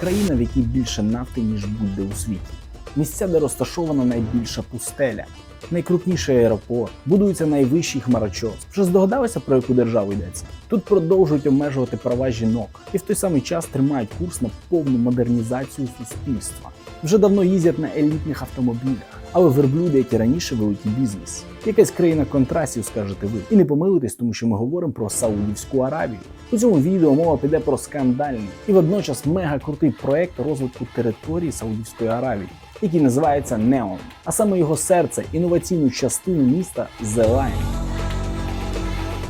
країна, в якій більше нафти, ніж будь-де у світі. Місця, де розташована найбільша пустеля, найкрупніший аеропорт, будується найвищий хмарочос. Вже здогадалися, про яку державу йдеться? Тут продовжують обмежувати права жінок і в той самий час тримають курс на повну модернізацію суспільства. Вже давно їздять на елітних автомобілях, але верблюди, як і раніше, великий бізнес. Якась країна контрастів, скажете ви. І не помилитесь, тому що ми говоримо про Саудівську Аравію. У цьому відео мова піде про скандальний і водночас мега крутий проект розвитку території Саудівської Аравії, який називається Неон, а саме його серце інноваційну частину міста Line.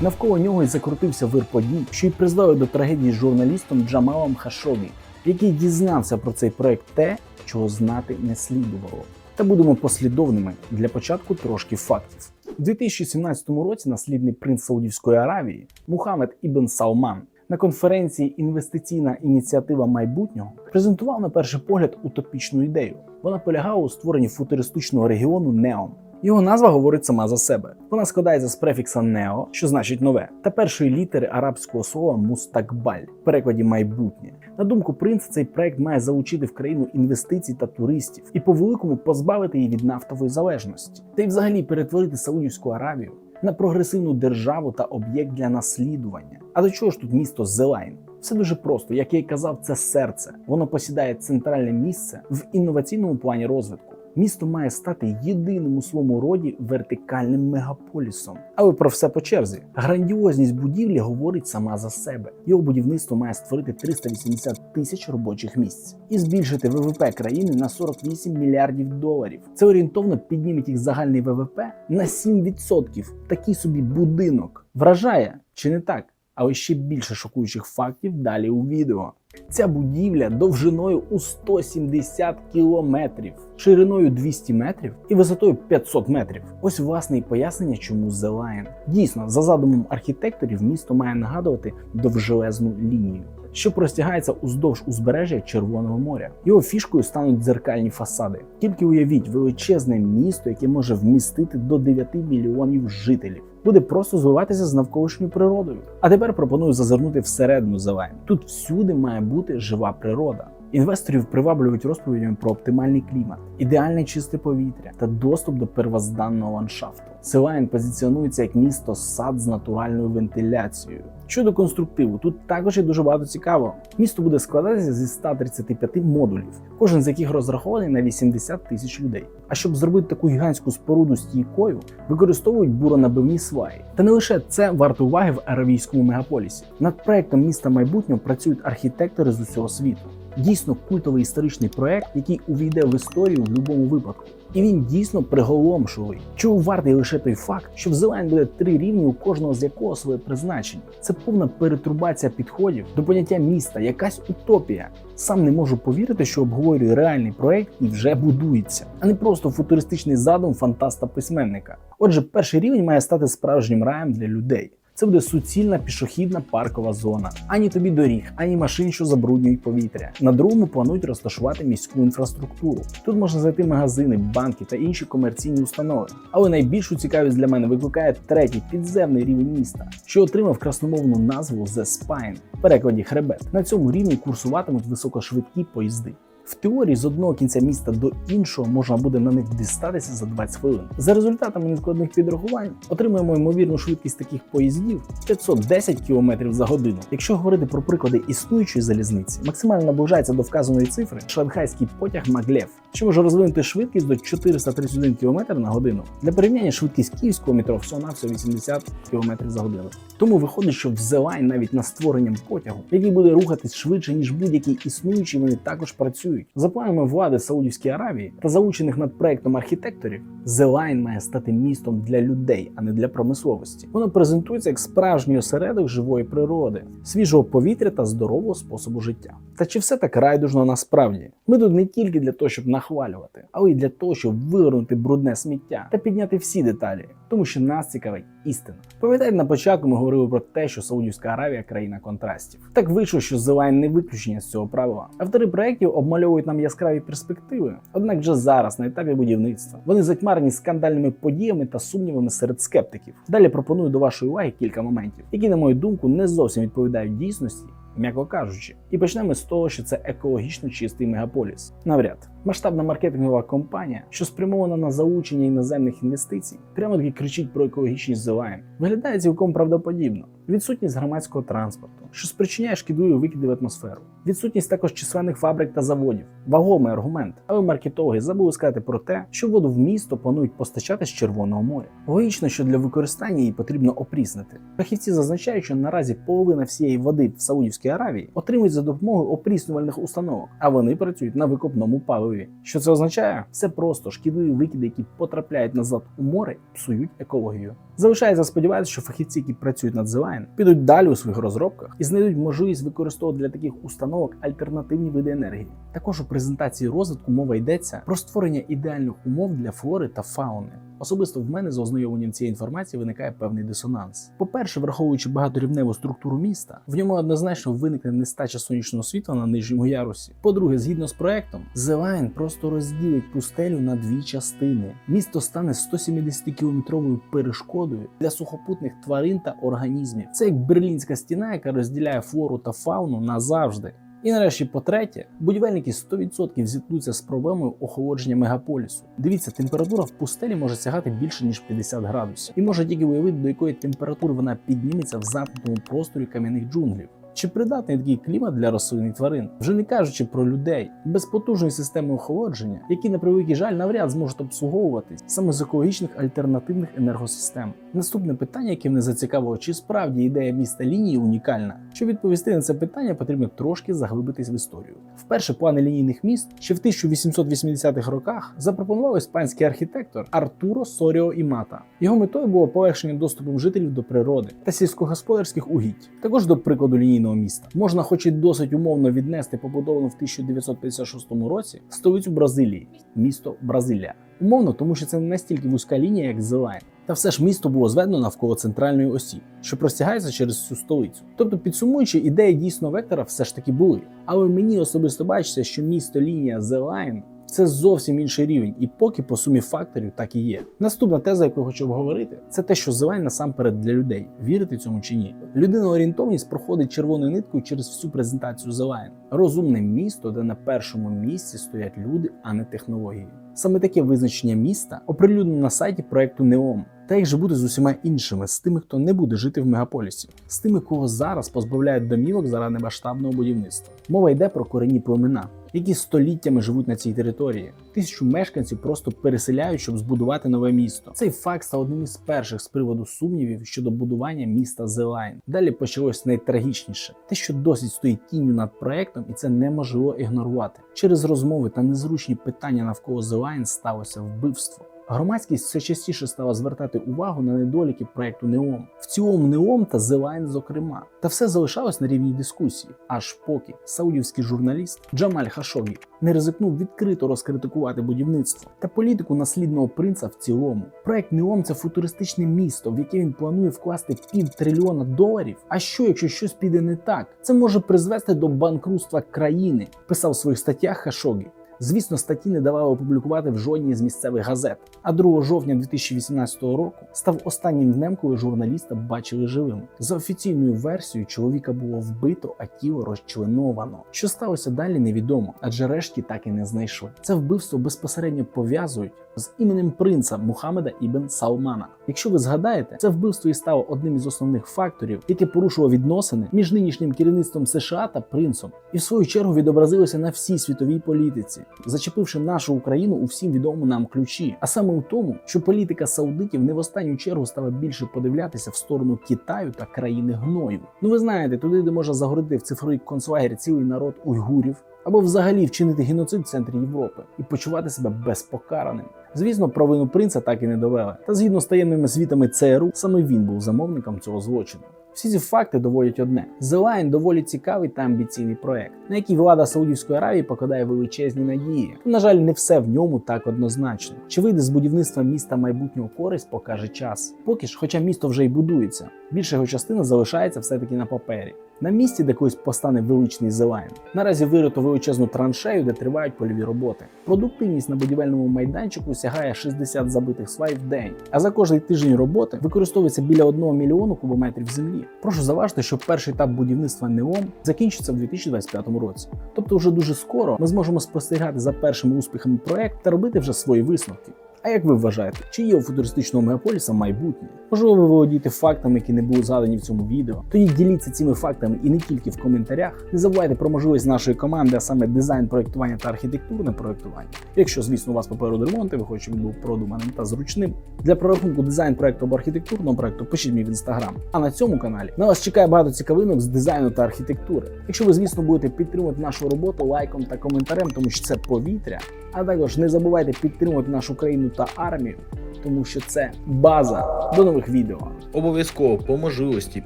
Навколо нього й закрутився вир подій, що й призвели до трагедії з журналістом Джамалом Хашові, який дізнався про цей проект те, чого знати не слідувало. Та будемо послідовними для початку трошки фактів. У 2017 році наслідний принц Саудівської Аравії Мухаммед Ібн Салман на конференції Інвестиційна ініціатива майбутнього презентував на перший погляд утопічну ідею. Вона полягала у створенні футуристичного регіону Неон. Його назва говорить сама за себе. Вона складається з префікса нео, що значить нове, та першої літери арабського слова мустакбаль, в перекладі майбутнє. На думку принца, цей проект має залучити в країну інвестицій та туристів і по великому позбавити її від нафтової залежності, та й взагалі перетворити Саудівську Аравію на прогресивну державу та об'єкт для наслідування. А до чого ж тут місто Зелайн? Все дуже просто, як я й казав, це серце. Воно посідає центральне місце в інноваційному плані розвитку. Місто має стати єдиним у своєму роді вертикальним мегаполісом. Але про все по черзі. Грандіозність будівлі говорить сама за себе. Його будівництво має створити 380 тисяч робочих місць і збільшити ВВП країни на 48 мільярдів доларів. Це орієнтовно підніметь їх загальний ВВП на 7%. Такий собі будинок вражає чи не так? Але ще більше шокуючих фактів далі у відео. Ця будівля довжиною у 170 кілометрів, шириною 200 метрів і висотою 500 метрів. Ось власне і пояснення, чому Зелайн. Дійсно, за задумом архітекторів, місто має нагадувати довжелезну лінію. Що простягається уздовж узбережжя Червоного моря. Його фішкою стануть дзеркальні фасади. Тільки уявіть величезне місто, яке може вмістити до 9 мільйонів жителів буде просто звиватися з навколишньою природою. А тепер пропоную зазирнути всередину зелень. Тут всюди має бути жива природа. Інвесторів приваблюють розповідями про оптимальний клімат, ідеальне чисте повітря та доступ до первозданного ландшафту. Селайн позиціонується як місто сад з натуральною вентиляцією. Щодо конструктиву, тут також є дуже багато цікавого. Місто буде складатися зі 135 модулів, кожен з яких розрахований на 80 тисяч людей. А щоб зробити таку гігантську споруду стійкою, використовують буронабивні сваї. Та не лише це варто уваги в аравійському мегаполісі. Над проектом міста майбутнього працюють архітектори з усього світу. Дійсно культовий історичний проект, який увійде в історію в будь-якому випадку. І він дійсно приголомшливий. Чого вартий лише той факт, що в Зелені буде три рівні, у кожного з якого своє призначення. Це повна перетурбація підходів до поняття міста, якась утопія. Сам не можу повірити, що обговорюю реальний проект і вже будується, а не просто футуристичний задум фантаста-письменника. Отже, перший рівень має стати справжнім раєм для людей. Це буде суцільна пішохідна паркова зона. Ані тобі доріг, ані машин, що забруднюють повітря. На другому планують розташувати міську інфраструктуру. Тут можна знайти магазини, банки та інші комерційні установи. Але найбільшу цікавість для мене викликає третій підземний рівень міста, що отримав красномовну назву The Spine, в перекладі хребет. На цьому рівні курсуватимуть високошвидкі поїзди. В теорії з одного кінця міста до іншого можна буде на них дістатися за 20 хвилин. За результатами нескладних підрахувань отримуємо ймовірну швидкість таких поїздів 510 км за годину. Якщо говорити про приклади існуючої залізниці, максимально наближається до вказаної цифри шанхайський потяг Маглев, що може розвинути швидкість до 431 км на годину. Для порівняння швидкість київського метро всього навсього 80 км за годину. Тому виходить, що в Line навіть над створенням потягу, який буде рухатись швидше ніж будь-який існуючий, вони також працюють. За планами влади Саудівської Аравії та залучених над проектом архітекторів, Line має стати містом для людей, а не для промисловості. Воно презентується як справжній осередок живої природи, свіжого повітря та здорового способу життя. Та чи все так райдужно насправді? Ми тут не тільки для того, щоб нахвалювати, але й для того, щоб вивернути брудне сміття та підняти всі деталі, тому що нас цікавить істина. Пам'ятаєте, на початку ми говорили про те, що Саудівська Аравія країна контрастів. Так вийшло, що Line не виключення з цього правила. Автори проєктів обмальовують нам яскраві перспективи. Однак вже зараз, на етапі будівництва, вони затьмарені скандальними подіями та сумнівами серед скептиків. Далі пропоную до вашої уваги кілька моментів, які, на мою думку, не зовсім відповідають дійсності м'яко кажучи. І почнемо з того, що це екологічно чистий мегаполіс. Навряд масштабна маркетингова компанія, що спрямована на залучення іноземних інвестицій, прямо таки кричить про екологічність зелайн. Виглядає цілком правдоподібно. Відсутність громадського транспорту, що спричиняє шкідливі викиди в атмосферу. Відсутність також численних фабрик та заводів. Вагомий аргумент. Але маркетологи забули сказати про те, що воду в місто планують постачати з Червоного моря. Логічно, що для використання її потрібно опріснити. Фахівці зазначають, що наразі половина всієї води в Саудівській Аравії отримують за допомогою опріснювальних установок, а вони працюють на викопному паливі. Що це означає? Це просто шкідливі викиди, які потрапляють назад у море, псують екологію. Залишається сподіватися, що фахівці, які працюють над Зелайн, підуть далі у своїх розробках і знайдуть можливість використовувати для таких установок альтернативні види енергії. Також у презентації розвитку мова йдеться про створення ідеальних умов для флори та фауни. Особисто в мене з ознайомленням цієї інформації виникає певний дисонанс. По-перше, враховуючи багаторівневу структуру міста, в ньому однозначно виникне нестача сонячного світла на нижньому ярусі. По-друге, згідно з проектом, The просто розділить пустелю на дві частини. Місто стане 170 кілометровою перешкодою для сухопутних тварин та організмів. Це як берлінська стіна, яка розділяє флору та фауну назавжди. І нарешті, по-третє, будівельники 100% зіткнуться з проблемою охолодження мегаполісу. Дивіться, температура в пустелі може сягати більше ніж 50 градусів, і може тільки уявити, до якої температури вона підніметься в замкнутому просторі кам'яних джунглів. Чи придатний такий клімат для рослин і тварин, вже не кажучи про людей, без потужної системи охолодження, які на превеликий жаль навряд зможуть обслуговуватись саме з екологічних альтернативних енергосистем. Наступне питання, яке мене зацікавило, чи справді ідея міста лінії унікальна? Щоб відповісти на це питання, потрібно трошки заглибитись в історію. Вперше плани лінійних міст ще в 1880-х роках запропонував іспанський архітектор Артуро Соріо Імата. Його метою було полегшення доступу жителів до природи та сільськогосподарських угідь. Також до прикладу лінійного міста можна, хоч і досить умовно віднести побудовану в 1956 році столицю Бразилії, місто Бразилія. Умовно, тому що це не настільки вузька лінія, як Зелайн. Та все ж місто було зведено навколо центральної осі, що простягається через всю столицю. Тобто, підсумуючи, ідеї дійсно вектора все ж таки були. Але мені особисто бачиться, що місто лінія The Line це зовсім інший рівень, і поки по сумі факторів так і є. Наступна теза, яку я хочу обговорити, це те, що зелень насамперед для людей. Вірите цьому чи ні? Людина орієнтовність проходить червоною ниткою через всю презентацію зелень. Розумне місто, де на першому місці стоять люди, а не технології. Саме таке визначення міста оприлюднено на сайті проекту Неом. Та як же буде з усіма іншими, з тими, хто не буде жити в мегаполісі, з тими, кого зараз позбавляють домівок заради масштабного будівництва. Мова йде про корінні племена, які століттями живуть на цій території. Тисячу мешканців просто переселяють, щоб збудувати нове місто. Цей факт став одним із перших з приводу сумнівів щодо будування міста Зелайн. Далі почалось найтрагічніше: те, що досить стоїть тінню над проектом, і це неможливо ігнорувати. Через розмови та незручні питання навколо Зелайн сталося вбивство. Громадськість все частіше стала звертати увагу на недоліки проекту Неом. В цілому Неом та Зелайн, зокрема, та все залишалось на рівні дискусії, аж поки саудівський журналіст Джамаль Хашогі не ризикнув відкрито розкритикувати будівництво та політику наслідного принца в цілому. Проект Неом це футуристичне місто, в яке він планує вкласти пів трильйона доларів. А що, якщо щось піде не так? Це може призвести до банкрутства країни, писав в своїх статтях Хашогі. Звісно, статті не давали опублікувати в жодній з місцевих газет. А 2 жовтня 2018 року став останнім днем, коли журналіста бачили живим. За офіційною версією, чоловіка було вбито, а тіло розчленовано. Що сталося далі, невідомо, адже решті так і не знайшли. Це вбивство безпосередньо пов'язують з іменем принца Мухаммеда Ібн Салмана. Якщо ви згадаєте, це вбивство і стало одним із основних факторів, яке порушило відносини між нинішнім керівництвом США та принцом, і в свою чергу відобразилося на всій світовій політиці, зачепивши нашу Україну у всім відомому нам ключі. А саме у тому, що політика саудитів не в останню чергу стала більше подивлятися в сторону Китаю та країни гною. Ну ви знаєте, туди де може загородити в цифровий концлагер цілий народ уйгурів. Або взагалі вчинити геноцид в центрі Європи і почувати себе безпокараним. Звісно, провину принца так і не довели. Та згідно з таємними звітами ЦРУ, саме він був замовником цього злочину. Всі ці факти доводять одне: Line доволі цікавий та амбіційний проект, на який влада Саудівської Аравії покладає величезні надії. На жаль, не все в ньому так однозначно. Чи вийде з будівництва міста майбутнього користь, покаже час. Поки ж, хоча місто вже й будується, більша його частина залишається все-таки на папері. На місці, де колись постане величний зелайн. Наразі вирито величезну траншею, де тривають польові роботи. Продуктивність на будівельному майданчику сягає 60 забитих свай в день. А за кожний тиждень роботи використовується біля 1 мільйону кубометрів землі. Прошу заважити, що перший етап будівництва НЕОМ закінчиться в 2025 році. Тобто, вже дуже скоро ми зможемо спостерігати за першими успіхами проекту та робити вже свої висновки. А як ви вважаєте, чи є у футуристичного мегаполіса майбутнє? Можливо, ви володієте фактами, які не були згадані в цьому відео. Тоді діліться цими фактами і не тільки в коментарях. Не забувайте про можливість нашої команди, а саме дизайн проєктування та архітектурне проєктування. Якщо, звісно, у вас попереду ремонт, і ви хочете, він був продуманим та зручним. Для прорахунку дизайн проєкту або архітектурного проєкту пишіть мені в інстаграм. А на цьому каналі на вас чекає багато цікавинок з дизайну та архітектури. Якщо ви, звісно, будете підтримувати нашу роботу лайком та коментарем, тому що це повітря. А також не забувайте підтримувати нашу країну та армію, тому що це база. До нових відео. Обов'язково по можливості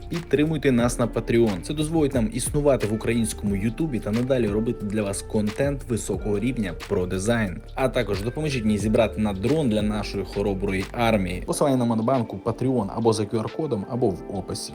підтримуйте нас на Patreon. Це дозволить нам існувати в українському Ютубі та надалі робити для вас контент високого рівня про дизайн. А також допоможіть мені зібрати на дрон для нашої хороброї армії. Посилання на монобанку, Patreon або за QR-кодом, або в описі.